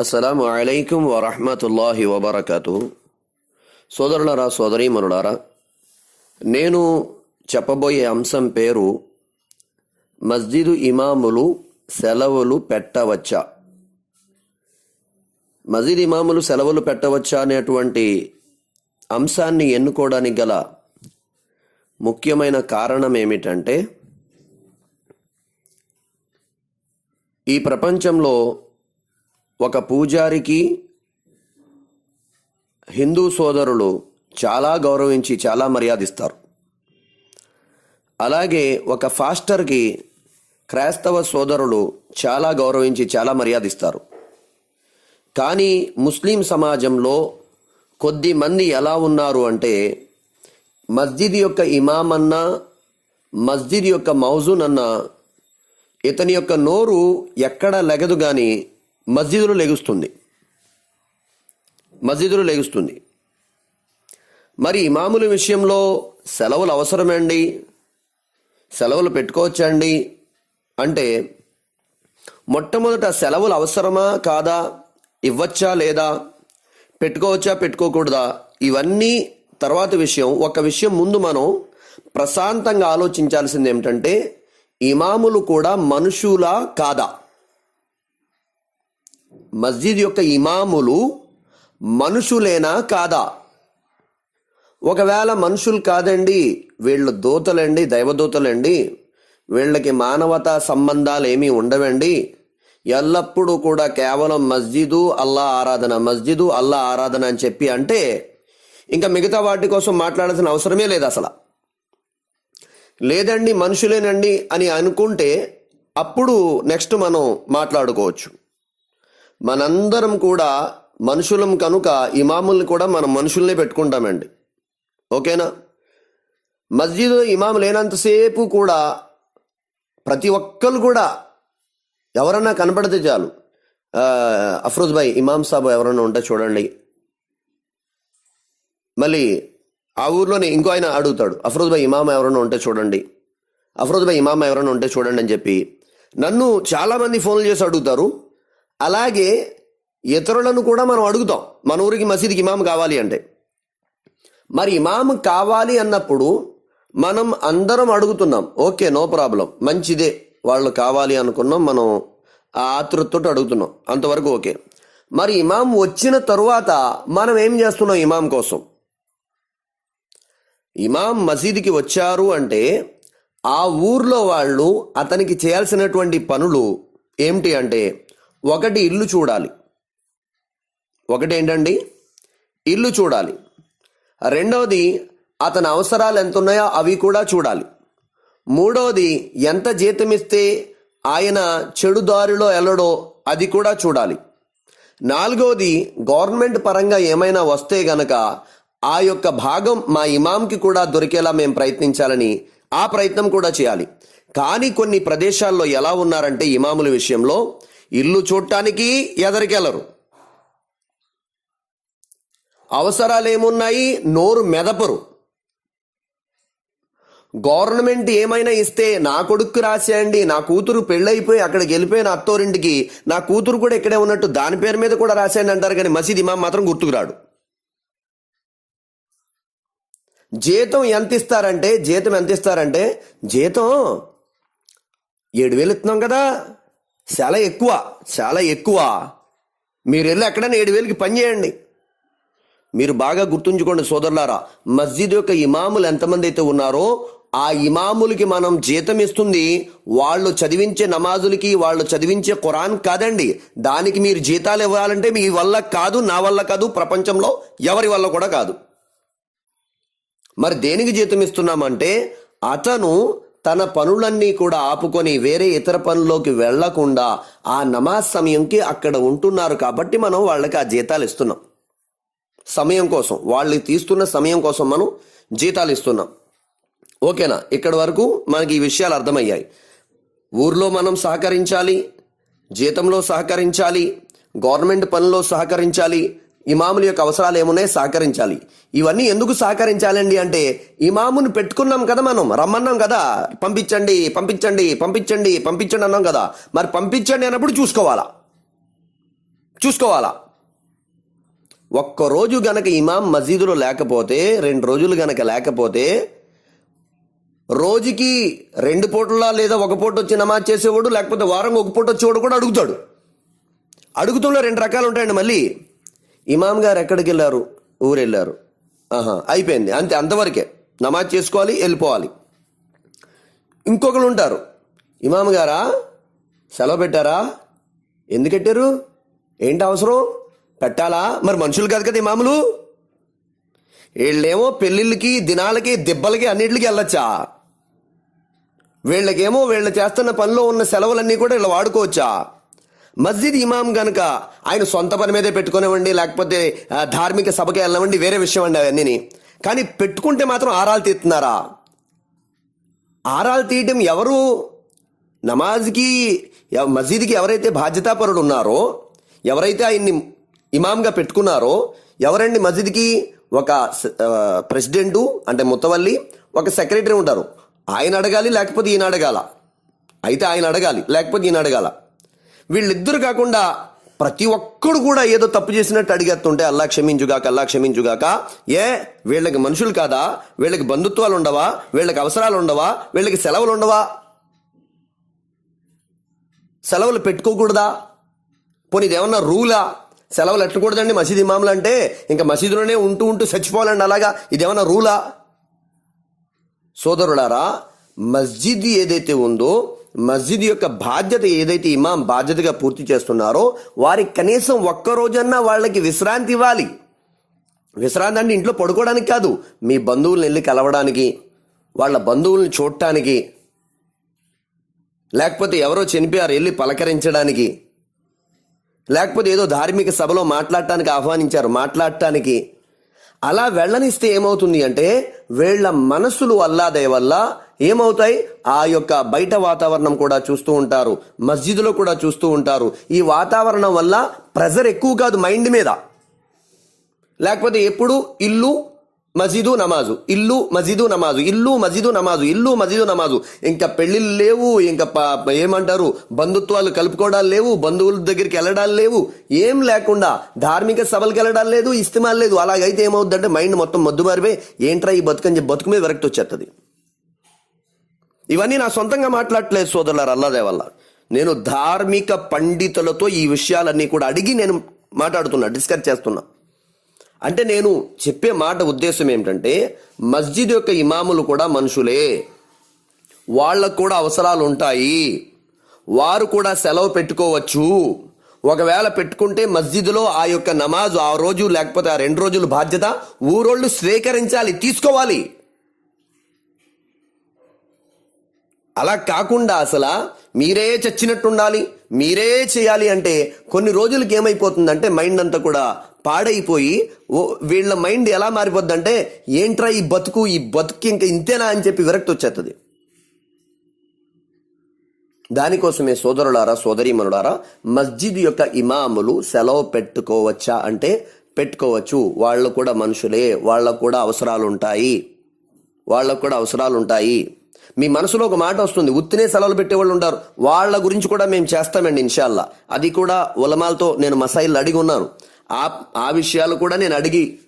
అస్సలాము అలైకుం వరహమతుల్లాహి వబర్కతు. సోదరులరా సోదరీమణులారా నేను చెప్పబోయే అంశం పేరు మస్జిదు ఇమాములు సెలవులు పెట్టవచ్చా? మస్జిద్ ఇమాములు సెలవులు పెట్టవచ్చా అనేటువంటి అంశాన్ని ఎన్నుకోవడానికి గల ముఖ్యమైన కారణం ఏమిటంటే ఈ ప్రపంచంలో ఒక పూజారికి హిందూ సోదరులు చాలా గౌరవించి చాలా మర్యాదిస్తారు. అలాగే ఒక ఫాస్టర్కి క్రైస్తవ సోదరులు చాలా గౌరవించి చాలా మర్యాదిస్తారు. కానీ ముస్లిం సమాజంలో కొద్ది మంది ఎలా ఉన్నారు అంటే మస్జిద్ యొక్క ఇమామ్ అన్నా మస్జిద్ యొక్క మౌజూన్ అన్నా ఇతని యొక్క నోరు ఎక్కడ లెగదు కానీ మస్జిదులు లెగుస్తుంది. మస్జిదులు లెగుస్తుంది. మరి ఇమాముల విషయంలో సెలవులు అవసరమండి? సెలవులు పెట్టుకోవచ్చండి? అంటే మొట్టమొదట సెలవులు అవసరమా కాదా? ఇవ్వచ్చా లేదా? పెట్టుకోవచ్చా పెట్టుకోకూడదా? ఇవన్నీ తర్వాత విషయం. ఒక విషయం ముందు మనం ప్రశాంతంగా ఆలోచించాల్సింది ఏమిటంటే ఇమాములు కూడా మనుషులా కాదా? మస్జిద్ యొక్క ఇమాములు మనుషులేనా కాదా? ఒకవేళ మనుషులు కాదండి వీళ్ళు దూతలండి దైవదూతలండి వీళ్ళకి మానవతా సంబంధాలు ఏమీ ఉండవండి. ఎల్లప్పుడూ కూడా కేవలం మస్జిదు అల్లా ఆరాధన మస్జిదు అల్లా ఆరాధన అని చెప్పి అంటే ఇంకా మిగతా వాటి కోసం మాట్లాడాల్సిన అవసరమే లేదు అసలు. లేదండి మనుషులేనండి అని అనుకుంటే అప్పుడు నెక్స్ట్ మనం మాట్లాడుకోవచ్చు. మనందరం కూడా మనుషులం కనుక ఇమాముల్ని కూడా మనం మనుషుల్నే పెట్టుకుంటామండి. ఓకేనా? మస్జిద్ ఇమాం లేనంతసేపు కూడా ప్రతి ఒక్కరు కూడా ఎవరన్నా కనపడితే చాలు. అఫ్రోజ్ భాయ్ ఇమాం సాబ్ ఎవరన్నా ఉంటే చూడండి. మళ్ళీ ఆ ఊర్లోనే ఇంకో ఆయన అడుగుతాడు అఫ్రోజ్ భాయ్ ఇమామ ఎవరైనా ఉంటే చూడండి. అఫ్రోజ్ భాయ్ ఇమామ ఎవరైనా ఉంటే చూడండి అని చెప్పి. నన్ను చాలామంది ఫోన్లు చేసి అడుగుతారు. అలాగే ఇతరులను కూడా మనం అడుగుతాం. మన ఊరికి మసీద్కి ఇమాం కావాలి అంటే. మరి ఇమాం కావాలి అన్నప్పుడు మనం అందరం అడుగుతున్నాం. Okay no problem. మంచిదే. వాళ్ళు కావాలి అనుకున్నాం మనం ఆ ఆతృతతో అడుగుతున్నాం. అంతవరకు ఓకే. మరి ఇమాం వచ్చిన తరువాత మనం ఏం చేస్తున్నాం ఇమాం కోసం? ఇమాం మసీదుకి వచ్చారు అంటే ఆ ఊర్లో వాళ్ళు అతనికి చేయాల్సినటువంటి పనులు ఏమిటి అంటే ఒకటి ఇల్లు చూడాలి. ఒకటి ఏంటండి ఇల్లు చూడాలి. రెండవది అతని అవసరాలు ఎంత ఉన్నాయో అవి కూడా చూడాలి. మూడవది ఎంత జీతం ఇస్తే ఆయన చెడు దారిలో వెళ్ళడో అది కూడా చూడాలి. నాలుగవది గవర్నమెంట్ పరంగా ఏమైనా వస్తే గనక ఆ యొక్క భాగం మా ఇమాంకి కూడా దొరికేలా మేము ప్రయత్నించాలని ఆ ప్రయత్నం కూడా చేయాలి. కానీ కొన్ని ప్రదేశాల్లో ఎలా ఉన్నారంటే ఇమాముల విషయంలో ఇల్లు చూడటానికి ఎదరికెళ్ళరు అవసరాలు ఏమున్నాయి నోరు మెదపరు. గవర్నమెంట్ ఏమైనా ఇస్తే నా కొడుకు రాసేయండి నా కూతురు పెళ్ళైపోయి అక్కడికి వెళ్ళిపోయిన అత్తోరింటికి నా కూతురు కూడా ఇక్కడే ఉన్నట్టు దాని పేరు మీద కూడా రాసేయండి అంటారు కానీ మసీద్ ఇమాం మాత్రం గుర్తుకురాడు జీతం ఎంత ఇస్తారంటే జీతం ఎంత ఇస్తారంటే జీతం ఏడు వేలు ఇస్తున్నాం కదా. చాలా ఎక్కువ చాలా ఎక్కువ. మీరు వెళ్ళి ఎక్కడైనా ఏడు వేలకి పని చేయండి. మీరు బాగా గుర్తుంచుకోండి సోదరులారా మస్జిద్ యొక్క ఇమాములు ఎంతమంది అయితే ఉన్నారో ఆ ఇమాములకి మనం జీతం ఇస్తుంది వాళ్ళు చదివించే నమాజులకి వాళ్ళు చదివించే ఖురాన్ కాదండి. దానికి మీరు జీతాలు ఇవ్వాలంటే మీ వల్ల కాదు నా వల్ల కాదు ప్రపంచంలో ఎవరి వల్ల కూడా కాదు. మరి దేనికి జీతం ఇస్తున్నామంటే అతను తన పనులన్నీ కూడా ఆపుకొని వేరే ఇతర పనుల్లోకి వెళ్ళకుండా ఆ నమాజ్ సమయంకి అక్కడ ఉంటున్నారు కాబట్టి మనం వాళ్ళకి ఆ జీతాలు ఇస్తున్నాం. సమయం కోసం వాళ్ళు తీస్తున్న సమయం కోసం మనం జీతాలు ఇస్తున్నాం. ఓకేనా? ఇక్కడి వరకు మనకి ఈ విషయాలు అర్థమయ్యాయి. ఊర్లో మనం సహకరించాలి జీతంలో సహకరించాలి గవర్నమెంట్ పనుల్లో సహకరించాలి ఇమాముల యొక్క అవసరాలు ఏమున్నాయి? సహకరించాలి. ఇవన్నీ ఎందుకు సహకరించాలండి అంటే ఇమామును పెట్టుకున్నాం కదా మనం రమ్మన్నాం కదా పంపించండి పంపించండి పంపించండి పంపించండి అన్నాం కదా మరి పంపించండి అన్నప్పుడు చూసుకోవాలా? చూసుకోవాలా? ఒక్కరోజు గనక ఇమాం మసీదులో లేకపోతే రెండు రోజులు గనక లేకపోతే రోజుకి రెండు పూటలా లేదా ఒక పూట వచ్చి నమాజ్ చేసేవాడు లేకపోతే వారం ఒక పూట వచ్చేవాడు కూడా అడుగుతాడు. అడుగుతున్న రెండు రకాలు ఉంటాయండి మళ్ళీ. ఇమాం గారు ఎక్కడికి వెళ్ళారు ఊరు వెళ్ళారు ఆహా అయిపోయింది. అంతే అంతవరకే. నమాజ్ చేసుకోవాలి వెళ్ళిపోవాలి. ఇంకొకరు ఉంటారు ఇమాం గారా? సెలవు పెట్టారా? ఎందుకు పెట్టారు? ఏంటి అవసరం? పెట్టాలా? మరి మనుషులు కాదు కదా ఇమాములు. వీళ్ళేమో పెళ్ళిళ్ళకి దినాలకి దిబ్బలకి అన్నిటికి వెళ్ళొచ్చా? వీళ్ళకేమో వీళ్ళు చేస్తున్న పనిలో ఉన్న సెలవులన్నీ కూడా వీళ్ళు వాడుకోవచ్చా? మస్జిద్ ఇమాం గనక ఆయన సొంత పని మీదే పెట్టుకునేవ్వండి లేకపోతే ధార్మిక సభకి వెళ్ళవండి వేరే విషయం అండి అవన్నీ కానీ పెట్టుకుంటే మాత్రం ఆరాలు తీస్తున్నారా ఆరాలు తీయటం ఎవరు? నమాజ్కి మస్జిద్కి ఎవరైతే బాధ్యతాపరుడు ఉన్నారో ఎవరైతే ఆయన్ని ఇమామ్గా పెట్టుకున్నారో ఎవరండి మసీద్కి ఒక ప్రెసిడెంటు అంటే ముత్తవల్లి ఒక సెక్రటరీ ఉంటారు. ఆయన అడగాలి లేకపోతే ఈయన అడగాల? అయితే ఆయన అడగాలి లేకపోతే ఈయన అడగాల? వీళ్ళిద్దరు కాకుండా ప్రతి ఒక్కడు కూడా ఏదో తప్పు చేసినట్టు అడిగేస్తుంటే అల్లా క్షమించుగాక అల్లా క్షమించుగాక. ఏ వీళ్ళకి మనుషులు కాదా? వీళ్ళకి బంధుత్వాలు ఉండవా? వీళ్ళకి అవసరాలు ఉండవా? వీళ్ళకి సెలవులు ఉండవా? సెలవులు పెట్టుకోకూడదా? పోనీ ఇదేమన్నా రూలా? సెలవులు ఎట్టకూడదండి మసీద్ ఇమాములు అంటే? ఇంకా మసీదులోనే ఉంటూ ఉంటూ చచ్చిపోవాలండి అలాగా? ఇదేమన్నా రూలా? సోదరులారా మస్జిద్ ఏదైతే ఉందో మస్జిద్ యొక్క బాధ్యత ఏదైతే ఇమాం బాధ్యతగా పూర్తి చేస్తున్నారో వారికి కనీసం ఒక్క రోజన్నా వాళ్ళకి విశ్రాంతి ఇవ్వాలి. విశ్రాంతి అంటే ఇంట్లో పడుకోవడానికి కాదు మీ బంధువులను వెళ్ళి కలవడానికి వాళ్ళ బంధువుల్ని చూడటానికి లేకపోతే ఎవరో చనిపోయారు వెళ్ళి పలకరించడానికి లేకపోతే ఏదో ధార్మిక సభలో మాట్లాడటానికి ఆహ్వానించారు మాట్లాడటానికి. అలా వెళ్ళనిస్తే ఏమవుతుంది అంటే వీళ్ళ మనసులు అల్లాదే వల్ల ఏమవుతాయి? ఆ యొక్క బయట వాతావరణం కూడా చూస్తూ ఉంటారు. మస్జిద్లో కూడా చూస్తూ ఉంటారు. ఈ వాతావరణం వల్ల ప్రెజర్ ఎక్కువ కాదు మైండ్ మీద. లేకపోతే ఎప్పుడు? ఇల్లు మసీదు నమాజు. ఇల్లు మసీదు నమాజు. ఇల్లు మసీదు నమాజు. ఇల్లు మసీదు నమాజు. ఇంకా పెళ్ళిళ్ళు లేవు. ఇంకా ఏమంటారు? బంధుత్వాలు కలుపుకోవడాలు లేవు. బంధువుల దగ్గరికి వెళ్ళడాలు లేవు. ఏం లేకుండా ధార్మిక సభలకు వెళ్ళడాలు లేదు ఇస్తమాలు లేదు. అలాగైతే ఏమవుద్దంటే మైండ్ మొత్తం మద్దుమారిపోయి ఏంట్రా ఈ బతుకని చెప్పి బతుకు మీద విరక్తి వచ్చేస్తుంది ఇవన్నీ నా సొంతంగా మాట్లాడట్లేదు సోదరులారు అల్లదే వల్ల నేను ధార్మిక పండితులతో ఈ విషయాలన్నీ కూడా అడిగి నేను మాట్లాడుతున్నా డిస్కస్ చేస్తున్నా. అంటే నేను చెప్పే మాట ఉద్దేశం ఏమిటంటే మస్జిద్ యొక్క ఇమాములు కూడా మనుషులే. వాళ్ళకు కూడా అవసరాలు ఉంటాయి. వారు కూడా సెలవు పెట్టుకోవచ్చు. ఒకవేళ పెట్టుకుంటే మస్జిద్లో ఆ యొక్క నమాజ్ ఆ రోజు లేకపోతే ఆ రెండు రోజుల బాధ్యత ఊరోళ్ళు స్వీకరించాలి తీసుకోవాలి. అలా కాకుండా అసలు మీరే చచ్చినట్టు ఉండాలి మీరే చేయాలి అంటే కొన్ని రోజులకి ఏమైపోతుందంటే మైండ్ అంతా కూడా పాడైపోయి ఓ వీళ్ళ మైండ్ ఎలా మారిపోద్దంటే ఏంట్రా ఈ బతుకు ఈ బతుకు ఇంకా ఇంతేనా అని చెప్పి విరక్తి వచ్చేస్తుంది దానికోసమే సోదరులారా సోదరీమనులారా మస్జిద్ యొక్క ఇమాములు సెలవు పెట్టుకోవచ్చా అంటే పెట్టుకోవచ్చు. వాళ్ళు కూడా మనుషులే వాళ్ళకు కూడా అవసరాలు ఉంటాయి వాళ్ళకు కూడా అవసరాలు ఉంటాయి మీ మనసులో ఒక మాట వస్తుంది. ఉత్తినే సెలవులు పెట్టేవాళ్ళు ఉంటారు. వాళ్ళ గురించి కూడా మేము చేస్తామండి ఇన్షాల్లా. అది కూడా ఉలమాలతో నేను మసైల్ అడిగి ఉన్నాను. ఆ ఆ విషయాలు కూడా నేను అడిగి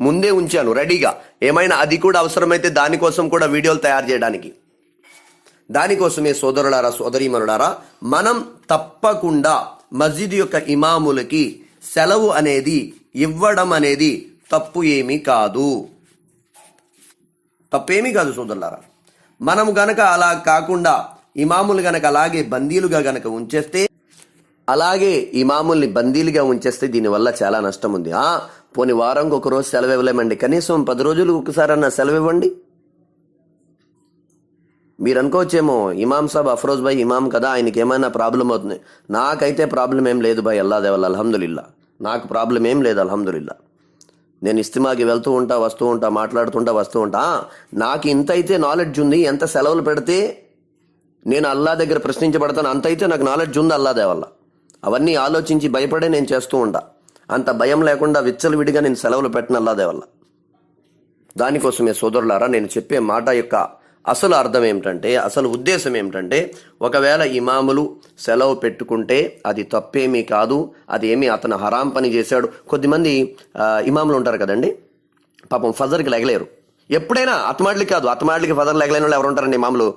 ముందే ఉంచాను రెడీగా. ఏమైనా అది కూడా అవసరమైతే దానికోసం కూడా వీడియోలు తయారు చేయడానికి. దానికోసమే సోదరులారా సోదరీమనులారా మనం తప్పకుండా మస్జిద్ యొక్క ఇమాములకి సెలవు అనేది ఇవ్వడం అనేది తప్పు ఏమీ కాదు. తప్పేమీ కాదు సోదరులారా. మనం గనక అలా కాకుండా ఇమాములు గనక అలాగే బందీలుగా గనక ఉంచేస్తే అలాగే ఇమాముల్ని బందీలుగా ఉంచేస్తే దీనివల్ల చాలా నష్టం ఉంది. ఆ పోని వారంకి ఒక రోజు సెలవు ఇవ్వలేమండి. కనీసం పది రోజులు ఒకసారన్నా సెలవు ఇవ్వండి. మీరు అనుకోవచ్చేమో ఇమాం సాబ్ అఫరోజ్ భాయ్ ఇమాం కదా ఆయనకి ఏమైనా ప్రాబ్లం అవుతుంది. నాకైతే ప్రాబ్లం ఏం లేదు భాయ్ అల్లా దేవల్ల అల్హమ్దుల్లా నాకు ప్రాబ్లం ఏం లేదు అల్హమ్దుల్లా నేను ఇస్తిమాకి వెళ్తూ ఉంటా వస్తూ ఉంటా మాట్లాడుతుంటా వస్తూ ఉంటా. నాకు ఇంత అయితే నాలెడ్జ్ ఉంది ఎంత సెలవులు పెడితే నేను అల్లా దగ్గర ప్రశ్నించబడతాను అంత అయితే నాకు నాలెడ్జ్ ఉంది అల్లా వల్ల అవన్నీ ఆలోచించి భయపడే నేను చేస్తూ ఉంటా. అంత భయం లేకుండా విచ్చలవిడిగా నేను సెలవులు పెట్టిన అల్లా వల్ల దానికోసమే సోదరులారా నేను చెప్పే మాట యొక్క అసలు అర్థం ఏమిటంటే అసలు ఉద్దేశం ఏమిటంటే ఒకవేళ ఇమాములు సెలవు పెట్టుకుంటే అది తప్పేమీ కాదు అది ఏమీ అతను హరాం పని చేశాడు. కొద్దిమంది ఇమాములు ఉంటారు కదండి పాపం ఫజర్కి లెగలేరు. ఎప్పుడైనా అత్తమాటలకి కాదు అత్తమాటలకి ఫజర్ లెగలేని వాళ్ళు ఎవరు ఉంటారండి ఇమాములు?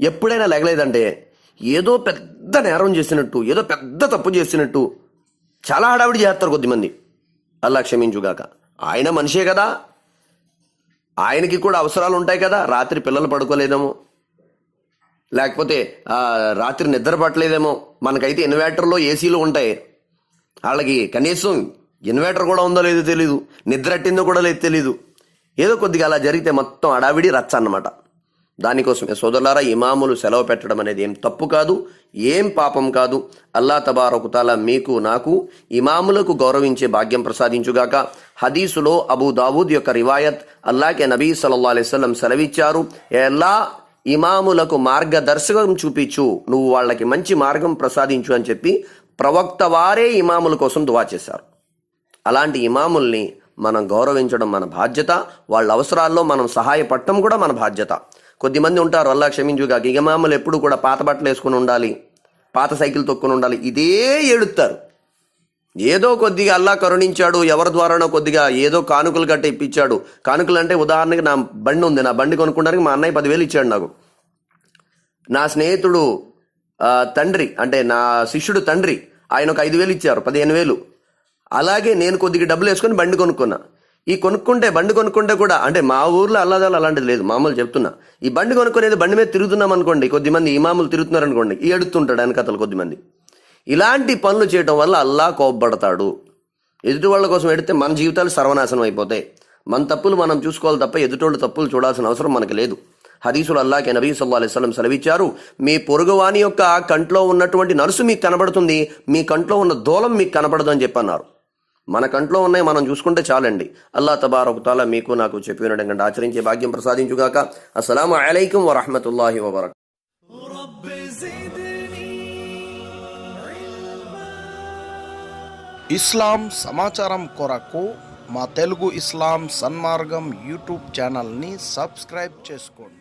ఎప్పుడైనా లెగలేదంటే ఏదో పెద్ద నేరం చేసినట్టు ఏదో పెద్ద తప్పు చేసినట్టు చాలా హడావిడి చేస్తారు కొద్దిమంది. అల్లా క్షమించుగాక. ఆయన మనిషే కదా ఆయనకి కూడా అవసరాలు ఉంటాయి కదా. రాత్రి పిల్లలు పడుకోలేదేమో. లేకపోతే రాత్రి నిద్ర పట్టలేదేమో. మనకైతే ఇన్వర్టర్లో ఏసీలు ఉంటాయి. వాళ్ళకి కనీసం ఇన్వర్టర్ కూడా ఉందో లేదో తెలీదు. నిద్ర అట్టిందో కూడా లేదు తెలీదు. ఏదో కొద్దిగా అలా జరిగితే మొత్తం అడావిడి రచ్చ అన్నమాట దానికోసమే. సోదరులారా ఇమాములు సెలవు పెట్టడం అనేది ఏం తప్పు కాదు ఏం పాపం కాదు. అల్లా తబారకుతాల మీకు నాకు ఇమాములకు గౌరవించే భాగ్యం ప్రసాదించుగాక. హదీసులో అబూ దావూద్ యొక్క రివాయత్ అల్లాకే నబీ సల్లల్లా అలైస్లం సెలవిచ్చారు ఎలా ఇమాములకు మార్గదర్శకం చూపించు. నువ్వు వాళ్ళకి మంచి మార్గం ప్రసాదించు అని చెప్పి ప్రవక్త వారే ఇమాముల కోసం దువా చేశారు. అలాంటి ఇమాముల్ని మనం గౌరవించడం మన బాధ్యత వాళ్ళ అవసరాల్లో మనం సహాయపడటం కూడా మన బాధ్యత. కొద్దిమంది ఉంటారు అల్లా క్షమించుగా ఇమాములు ఎప్పుడు కూడా పాత బట్టలు వేసుకుని ఉండాలి పాత సైకిల్ తొక్కుని ఉండాలి. ఇదే ఏడుస్తారు. ఏదో కొద్దిగా అల్లా కరుణించాడు ఎవరి ద్వారానో కొద్దిగా ఏదో కానుకలు గట్ట ఇప్పించాడు. కానుకలు అంటే ఉదాహరణకి నా బండి ఉంది నా బండి కొనుక్కోడానికి మా అన్నయ్య పదివేలు ఇచ్చాడు నాకు. నా స్నేహితుడు తండ్రి అంటే నా శిష్యుడు తండ్రి ఆయన ఒక ఐదు వేలు ఇచ్చారు పదిహేను వేలు. అలాగే నేను కొద్దిగా డబ్బులు వేసుకొని బండి కొనుక్కున్నా. ఈ కొనుక్కుంటే బండి కొనుక్కుంటే కూడా అంటే మా ఊర్లో అల్లాదాలు అలాంటిది లేదు మామూలు చెప్తున్నా. ఈ బండి కొనుక్కునేది బండి మీద తిరుగుతున్నాం అనుకోండి కొద్దిమంది ఇమాములు తిరుగుతున్నారు అనుకోండి ఈ ఎడుతుంటాడు వెనకతలు కొద్దిమంది. ఇలాంటి పనులు చేయటం వల్ల అల్లా కోపడతాడు ఎదుటి వాళ్ళ కోసం ఎడితే మన జీవితాలు సర్వనాశనం అయిపోతాయి. మన తప్పులు మనం చూసుకోవాలి తప్ప ఎదుటోళ్ళ తప్పులు చూడాల్సిన అవసరం మనకు లేదు. హదీసులు అల్లాకి నబీ సల్లా అలైస్లం సెలవిచ్చారు మీ పొరుగువాని యొక్క కంట్లో ఉన్నటువంటి నర్సు మీకు కనబడుతుంది మీ కంట్లో ఉన్న దూలం మీకు కనబడదు అని చెప్పన్నారు. మన కంట్లో ఉన్నాయి మనం చూసుకుంటే చాలండి. అల్లా తబారకుతాల మీకు నాకు చెప్పి కంటే ఆచరించే భాగ్యం ప్రసాదించుగాక. అస్సలం అలైకం వరహమతుల్లాహి వబరక్ ఇస్లాం సమాచారం కొరకు మా తెలుగు ఇస్లాం సన్మార్గం యూట్యూబ్ ఛానల్ని సబ్స్క్రైబ్ చేసుకోండి.